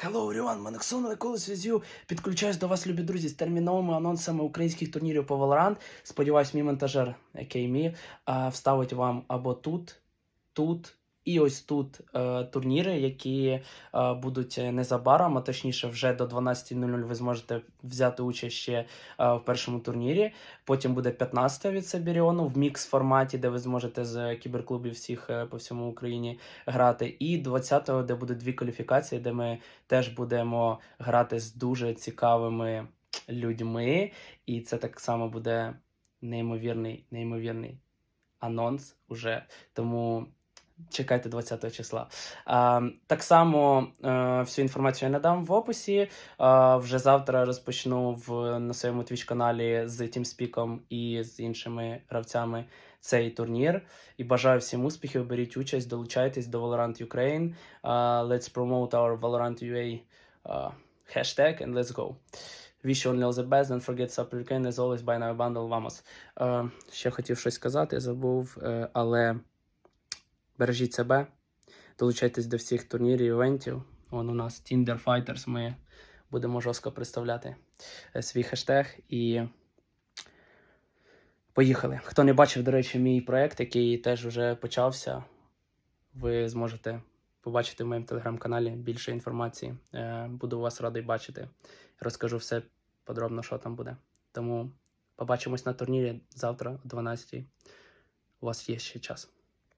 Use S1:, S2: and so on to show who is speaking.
S1: Hello everyone, Манексон with you. Підключаюсь до вас, любі друзі, з терміновими анонсами українських турнірів по Valorant. Сподіваюсь, мій монтажер, який мій, вставить вам або тут, тут і ось тут е, турніри, які е, будуть незабаром, а точніше, вже до 12.00 ви зможете взяти участь ще е, в першому турнірі. Потім буде 15 від Сабіріону в мікс форматі, де ви зможете з кіберклубів всіх е, по всьому Україні грати. І 20-го, де буде дві кваліфікації, де ми теж будемо грати з дуже цікавими людьми. І це так само буде неймовірний, неймовірний анонс уже. Тому. Чекайте 20 числа. Так само е, всю інформацію я надам в описі. Вже завтра розпочну в, на своєму твіч-каналі з TeamSpeak і з іншими гравцями цей турнір. І бажаю всім успіхів. Беріть участь, долучайтесь до Valorant Ukraine. Let's promote our Valorant UA hashtag and let's go. Wish you all the best. Don't forget Super Ukraine as always buy now bundle. Vamos. Ще хотів щось сказати, забув, е, але бережіть себе, долучайтесь до всіх турнірів, івентів. Вон у нас Tinder Fighters, ми будемо жорстко представляти е, свій хештег і поїхали. Хто не бачив, до речі, мій проект, який теж вже почався, ви зможете побачити в моєму телеграм-каналі більше інформації. Е, Буду вас радий бачити. Розкажу все подробно, що там буде. Тому побачимось на турнірі завтра о 12 У вас є ще час.